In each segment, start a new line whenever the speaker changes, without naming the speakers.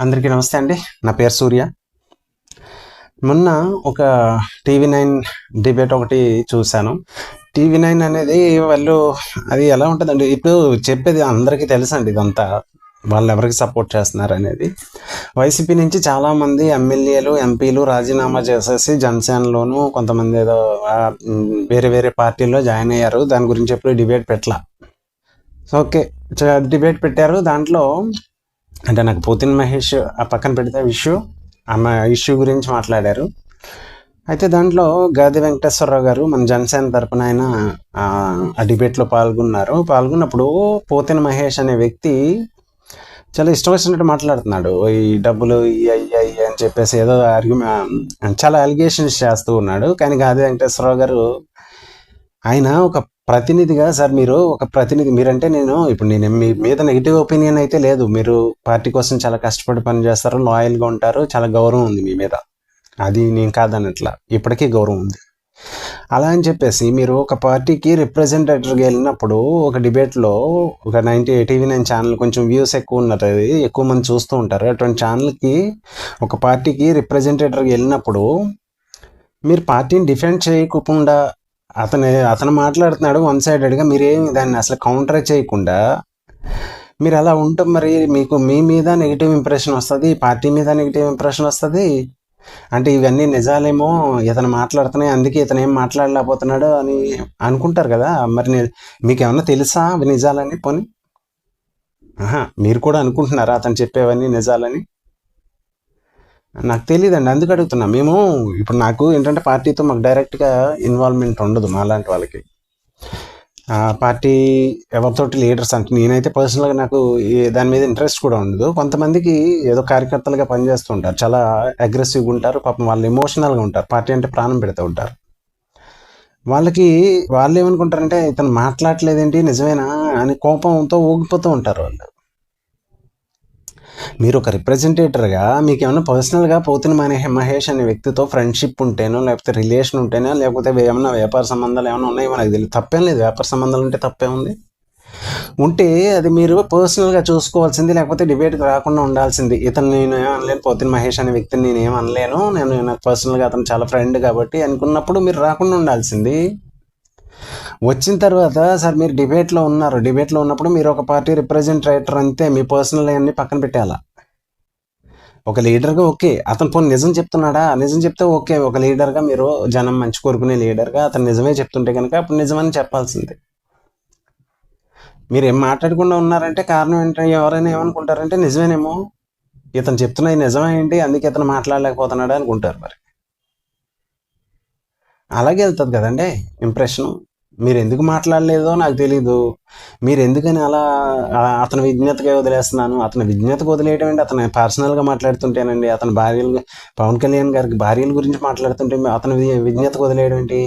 అందరికీ నమస్తే అండి. నా పేరు సూర్య. మొన్న ఒక టీవీ నైన్ డిబేట్ ఒకటి చూశాను. టీవీ నైన్ అనేది వాళ్ళు అది ఎలా ఉంటుందండి? ఇప్పుడు చెప్పేది అందరికీ తెలుసండి ఇదంతా. వాళ్ళు ఎవరికి సపోర్ట్ చేస్తున్నారు అనేది. వైసీపీ నుంచి చాలామంది ఎమ్మెల్యేలు ఎంపీలు రాజీనామా చేసేసి జనసేనలోను కొంతమంది ఏదో వేరే వేరే పార్టీల్లో జాయిన్ అయ్యారు. దాని గురించి ఎప్పుడు డిబేట్ పెట్టలా. ఓకే డిబేట్ పెట్టారు. దాంట్లో అంటే నాకు పోతిన్ మహేష్ ఆ పక్కన పెడితే ఇష్యూ ఆమె ఇష్యూ గురించి మాట్లాడారు. అయితే దాంట్లో గాది వెంకటేశ్వరరావు గారు మన జనసేన తరపున ఆయన ఆ, డిబేట్లో పాల్గొన్నారు. పాల్గొన్నప్పుడు పోతిన మహేష్ అనే వ్యక్తి చాలా ఇష్టం వచ్చినట్టు మాట్లాడుతున్నాడు. ఈ డబ్బులు ఈ అయ్యి అని చెప్పేసి ఏదో ఆర్గ్యుమెంట్ చాలా అలిగేషన్స్ చేస్తూ ఉన్నాడు. కానీ గాది వెంకటేశ్వరరావు గారు ఆయన ఒక ప్రతినిధిగా సార్ మీరు ఒక ప్రతినిధి మీరంటే నేను ఇప్పుడు నేను మీ మీద నెగిటివ్ ఒపీనియన్ అయితే లేదు. మీరు పార్టీ కోసం చాలా కష్టపడి పని చేస్తారు లాయల్గా ఉంటారు చాలా గౌరవం ఉంది మీ మీద. అది నేను కాదన్నట్ల ఇప్పటికీ గౌరవం ఉంది. అలా అని చెప్పేసి మీరు ఒక పార్టీకి రిప్రజెంటేటివ్గా వెళ్ళినప్పుడు ఒక డిబేట్లో ఒక నైంటీ టీవీ నైన్ ఛానల్ కొంచెం వ్యూస్ ఎక్కువ ఉన్నది ఎక్కువ మంది చూస్తూ ఉంటారు. అటువంటి ఛానల్కి ఒక పార్టీకి రిప్రజెంటేటివ్గా వెళ్ళినప్పుడు మీరు పార్టీని డిఫెండ్ చేయకుండా అతను అతను మాట్లాడుతున్నాడు వన్ సైడెడ్గా మీరేమి దాన్ని అసలు కౌంటర్ చేయకుండా మీరు అలా ఉంటే మరి మీకు మీ మీద నెగిటివ్ ఇంప్రెషన్ వస్తుంది పార్టీ మీద నెగిటివ్ ఇంప్రెషన్ వస్తుంది? అంటే ఇవన్నీ నిజాలేమో ఇతను మాట్లాడుతున్నాయి అందుకే ఇతను ఏం మాట్లాడలేకపోతున్నాడు అని అనుకుంటారు కదా. మరి మీకు ఏమన్నా తెలుసా అవి నిజాలని? పోనీ. మీరు కూడా అనుకుంటున్నారా అతను చెప్పేవన్నీ నిజాలని? నాకు తెలియదండి అందుకు అడుగుతున్నా. మేము ఇప్పుడు నాకు ఏంటంటే పార్టీతో మాకు డైరెక్ట్గా ఇన్వాల్వ్మెంట్ ఉండదు మాలాంటి వాళ్ళకి. పార్టీ ఎవరితోటి లీడర్స్ అంటే నేనైతే పర్సనల్గా నాకు దాని మీద ఇంట్రెస్ట్ కూడా ఉండదు. కొంతమందికి ఏదో కార్యకర్తలుగా పనిచేస్తూ ఉంటారు చాలా అగ్రెసివ్గా ఉంటారు పాపం వాళ్ళు ఎమోషనల్గా ఉంటారు పార్టీ అంటే ప్రాణం పెడుతూ ఉంటారు. వాళ్ళకి వాళ్ళు ఏమనుకుంటారంటే ఇతను మాట్లాడలేదేంటి నిజమేనా? అని కోపంతో ఊగిపోతూ ఉంటారు వాళ్ళు. మీరు ఒక రిప్రజెంటేటర్గా మీకు ఏమైనా పర్సనల్గా పోతున్న మహే మహేష్ అనే వ్యక్తితో ఫ్రెండ్షిప్ ఉంటేనో లేకపోతే రిలేషన్ ఉంటేనో లేకపోతే ఏమైనా వ్యాపార సంబంధాలు ఏమైనా ఉన్నాయో మనకు తెలియదు తప్పేం లేదు. వ్యాపార సంబంధాలు ఉంటే తప్పే ఉంది. ఉంటే అది మీరు పర్సనల్గా చూసుకోవాల్సింది లేకపోతే డిబేట్కి రాకుండా ఉండాల్సింది. ఇతను నేను అనలేను పోతిన మహేష్ అనే వ్యక్తిని నేను ఏమనలేను అనలేను. నేను నాకు పర్సనల్గా అతను చాలా ఫ్రెండ్ కాబట్టి అనుకున్నప్పుడు మీరు రాకుండా ఉండాల్సింది. వచ్చిన తర్వాత సార్ మీరు డిబేట్లో ఉన్నారు. డిబేట్లో ఉన్నప్పుడు మీరు ఒక పార్టీ రిప్రజెంటేటర్ అంతే మీ పర్సనల్ అన్నీ పక్కన పెట్టాలా ఒక లీడర్గా ఓకే. అతను పోనీ నిజం చెప్తున్నాడా? నిజం చెప్తే ఓకే. ఒక లీడర్గా మీరు జనం మంచి కోరుకునే లీడర్గా అతను నిజమే చెప్తుంటే కనుక అప్పుడు నిజమని చెప్పాల్సింది. మీరు ఏం మాట్లాడకుండా ఉన్నారంటే కారణం ఏంటంటే ఎవరైనా ఏమనుకుంటారంటే నిజమేనేమో. ఇతను చెప్తున్నది నిజమేంటి అందుకే ఇతను మాట్లాడలేకపోతున్నాడు అనుకుంటారు మరి. అలాగే వెళ్తుంది కదండి. ఇంప్రెషన్. మీరు ఎందుకు మాట్లాడలేదో నాకు తెలీదు. మీరు ఎందుకని అలా అతని విజ్ఞతకే వదిలేస్తున్నాను. అతని విజ్ఞతకు వదిలేయటం ఏంటి? అతను పర్సనల్గా మాట్లాడుతుంటేనండి. అతని భార్యలు పవన్ కళ్యాణ్ గారికి భార్యల గురించి మాట్లాడుతుంటే అతని విజ్ఞతకు వదిలేయడం ఏంటి?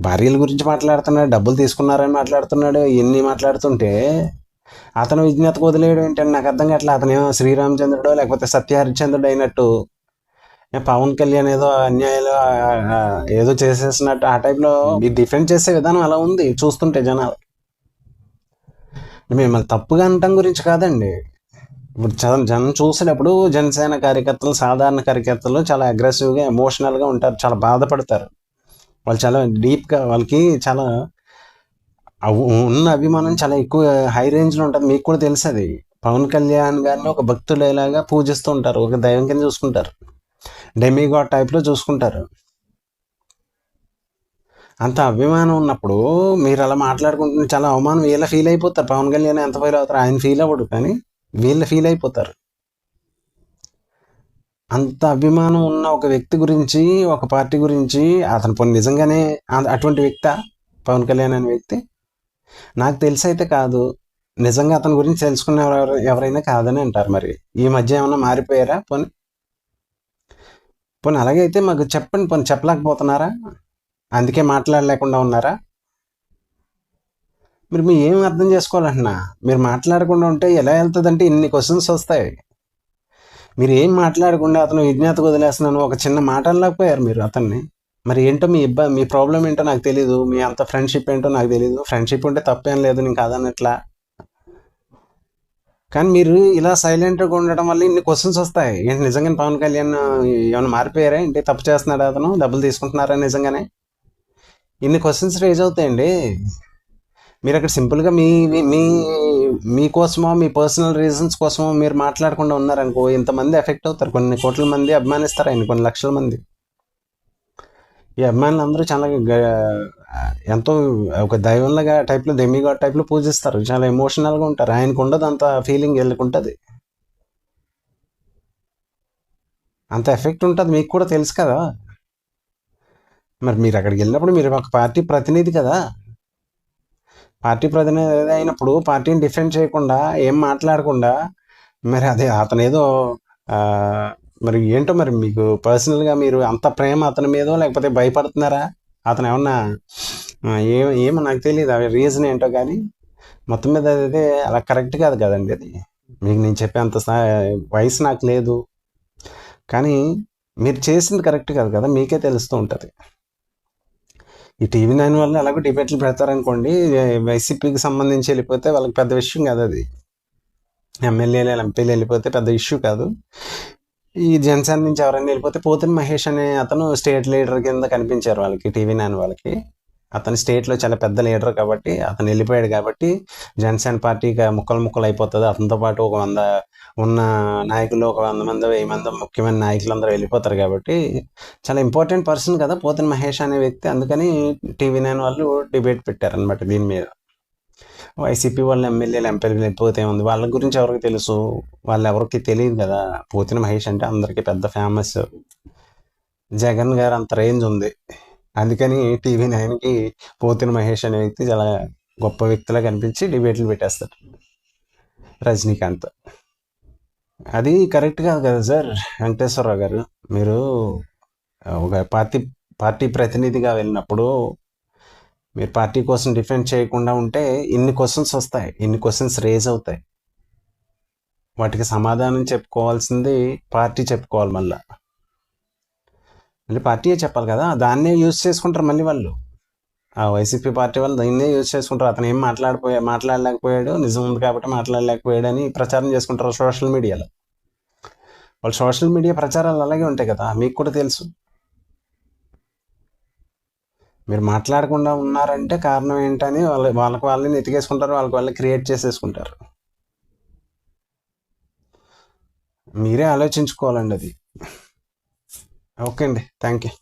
భార్యల గురించి మాట్లాడుతున్నాడు డబ్బులు తీసుకున్నారని మాట్లాడుతున్నాడు ఇవన్నీ మాట్లాడుతుంటే అతను విజ్ఞతకు వదిలేయడం ఏంటంటే నాకు అర్థం కావట్లేదు అతనేమో శ్రీరామచంద్రుడో లేకపోతే సత్యహరిచంద్రుడు అయినట్టు పవన్ కళ్యాణ్ ఏదో అన్యాయాలు ఏదో చేసేసినట్టు ఆ టైప్లో మీరు డిఫెండ్ చేసే విధానం అలా ఉంది చూస్తుంటే జనాలు. మిమ్మల్ని తప్పుగా అనటం గురించి కాదండి. ఇప్పుడు జనం జనం చూసేటప్పుడు జనసేన కార్యకర్తలు సాధారణ కార్యకర్తలు చాలా అగ్రెసివ్గా ఎమోషనల్గా ఉంటారు చాలా బాధపడతారు. వాళ్ళు చాలా డీప్గా వాళ్ళకి చాలా ఉన్న అభిమానం చాలా ఎక్కువ హై రేంజ్లో ఉంటుంది. మీకు కూడా తెలుసు అది పవన్ కళ్యాణ్ గారిని ఒక భక్తులేలాగా పూజిస్తూ ఉంటారు. ఒక దైవం కింద చూసుకుంటారు. డెమిగాడ్ టైప్లో చూసుకుంటారు. అంత అభిమానం ఉన్నప్పుడు మీరు అలా మాట్లాడుకుంటుంటే చాలా అవమానం వీళ్ళ ఫీల్ అయిపోతారు. పవన్ కళ్యాణ్ ఎంత ఫీల్ అవుతారు ఆయన ఫీల్ అవ్వడు కానీ వీళ్ళ ఫీల్ అయిపోతారు. అంత అభిమానం ఉన్న ఒక వ్యక్తి గురించి ఒక పార్టీ గురించి అతను పోనీ నిజంగానే అటువంటి వ్యక్తి? పవన్ కళ్యాణ్ అనే వ్యక్తి? నాకు తెలిసి అయితే కాదు. నిజంగా అతని గురించి తెలుసుకున్న ఎవరైనా కాదని అంటారు మరి. ఈ మధ్య ఏమైనా మారిపోయారా? పోనీ పోనీ అలాగే అయితే మాకు చెప్పండి పోనీ చెప్పలేకపోతున్నారా? అందుకే మాట్లాడలేకుండా ఉన్నారా? మీరు మీరు ఏం అర్థం చేసుకోవాలంటున్నా మీరు మాట్లాడకుండా ఉంటే ఎలా వెళ్తుందంటే ఇన్ని క్వశ్చన్స్ వస్తాయి. మీరు ఏం మాట్లాడకుండా అతను విజ్ఞాతకు వదిలేస్తున్నాను ఒక చిన్న మాట అనలేకపోయారు మీరు అతన్ని. మరి ఏంటో మీ ఇబ్బంది మీ ప్రాబ్లం ఏంటో నాకు తెలియదు మీ అంత ఫ్రెండ్షిప్ ఏంటో నాకు తెలియదు ఫ్రెండ్షిప్ ఉంటే తప్పేం లేదు నేను కాదన్నట్లా. కానీ మీరు ఇలా సైలెంట్గా ఉండడం వల్ల ఇన్ని క్వశ్చన్స్ వస్తాయి. ఏంటి నిజంగానే పవన్ కళ్యాణ్ ఏమైనా మారిపోయారా? ఏంటి తప్పు చేస్తున్నాడు అతను? డబ్బులు తీసుకుంటున్నారా నిజంగానే? ఇన్ని క్వశ్చన్స్ రేజ్ అవుతాయండి. మీరు అక్కడ సింపుల్గా మీ మీ- మీ మీకోసమో మీ పర్సనల్ రీజన్స్ కోసమో మీరు మాట్లాడకుండా ఉన్నారనుకో ఇంతమంది ఎఫెక్ట్ అవుతారు. కొన్ని కోట్ల మంది అభిమానిస్తారు ఆయన కొన్ని లక్షల మంది. ఈ అభిమానులు అందరూ చాలా ఎంతో ఒక దైవంలాగా టైప్లో డెమిగాడ్ టైప్లో పూజిస్తారు. చాలా ఎమోషనల్గా ఉంటారు. ఆయనకు ఉండదు అంత ఫీలింగ్ వెళ్ళకుంటుంది. అంత ఎఫెక్ట్ ఉంటుంది. మీకు కూడా తెలుసు కదా? మరి మీరు అక్కడికి వెళ్ళినప్పుడు మీరు ఒక పార్టీ ప్రతినిధి కదా? పార్టీ ప్రతినిధి అయినప్పుడు పార్టీని డిఫెండ్ చేయకుండా ఏం మాట్లాడకుండా మరి అదే అతను ఏదో మరి ఏంటో మరి మీకు పర్సనల్గా మీరు అంత ప్రేమ అతని మీదో లేకపోతే భయపడుతున్నారా? అతను ఏమన్నా ఏ ఏమో నాకు తెలియదు అవి రీజన్ ఏంటో కానీ మొత్తం మీద అయితే అలా కరెక్ట్ కాదు కదండి అది. మీకు నేను చెప్పే అంత వయసు నాకు లేదు. కానీ మీరు చేసింది కరెక్ట్ కాదు కదా మీకే తెలుస్తూ ఉంటుంది. ఈ టీవీ నైన్ వల్ల ఎలాగో డిబేట్లు పెడతారనుకోండి వైసీపీకి సంబంధించి వెళ్ళిపోతే వాళ్ళకి పెద్ద విషయం కాదు అది. ఎమ్మెల్యేలు ఎంపీలు వెళ్ళిపోతే పెద్ద ఇష్యూ కాదు. ఈ జనసేన నుంచి ఎవరైనా వెళ్ళిపోతే పోతిన మహేష్ అనే అతను స్టేట్ లీడర్ కింద కనిపించారు వాళ్ళకి టీవీ నైన్ వాళ్ళకి. అతను స్టేట్లో చాలా పెద్ద లీడర్ కాబట్టి అతను వెళ్ళిపోయాడు కాబట్టి జనసేన పార్టీగా ముక్కలు ముక్కలు అయిపోతుంది. అతనితో పాటు ఒక వంద ఉన్న నాయకులు ఒక వంద మంది వెయ్యి మంది ముఖ్యమైన నాయకులు అందరూ వెళ్ళిపోతారు కాబట్టి చాలా ఇంపార్టెంట్ పర్సన్ కదా పోతిన మహేష్ అనే వ్యక్తి. అందుకని టీవీ నైన్ వాళ్ళు డిబేట్ పెట్టారనమాట దీని మీద. వైసీపీ వాళ్ళ ఎమ్మెల్యేలు ఎంపీలు వెళ్ళిపోతే ఉంది వాళ్ళ గురించి ఎవరికి తెలుసు? వాళ్ళు ఎవరికి తెలియదు కదా? పోతిన మహేష్ అంటే అందరికీ పెద్ద ఫేమస్ జగన్ గారు అంత రేంజ్ ఉంది. అందుకని టీవీ నైన్కి పోతిన మహేష్ అనే వ్యక్తి చాలా గొప్ప వ్యక్తిలా కనిపించి డిబేట్లు పెట్టేస్తారు రజనీకాంత్. అది కరెక్ట్ కాదు కదా సార్ వెంకటేశ్వరరావు గారు మీరు ఒక పార్టీ పార్టీ ప్రతినిధిగా వెళ్ళినప్పుడు మీరు పార్టీ కోసం డిఫెండ్ చేయకుండా ఉంటే ఇన్ని క్వశ్చన్స్ వస్తాయి ఇన్ని క్వశ్చన్స్ రేజ్ అవుతాయి. వాటికి సమాధానం చెప్పుకోవాల్సింది పార్టీ చెప్పుకోవాలి మళ్ళా. మళ్ళీ పార్టీయే చెప్పాలి కదా దాన్నే యూజ్ చేసుకుంటారు మళ్ళీ వాళ్ళు. ఆ వైసీపీ పార్టీ వాళ్ళు దాన్నే యూజ్ చేసుకుంటారు. అతను ఏం మాట్లాడిపోయా మాట్లాడలేకపోయాడు నిజం ఉంది కాబట్టి మాట్లాడలేకపోయాడు అని ప్రచారం చేసుకుంటారు సోషల్ మీడియాలో. వాళ్ళు సోషల్ మీడియా ప్రచారాలు అలాగే ఉంటాయి కదా మీకు కూడా తెలుసు. మీరు మాట్లాడకుండా ఉన్నారంటే కారణం ఏంటని వాళ్ళ వాళ్ళకి వాళ్ళని ఎతికేసుకుంటారు వాళ్ళకి వాళ్ళని క్రియేట్ చేసేసుకుంటారు. మీరే ఆలోచించుకోవాలండి అది. ఓకే అండి. Thank you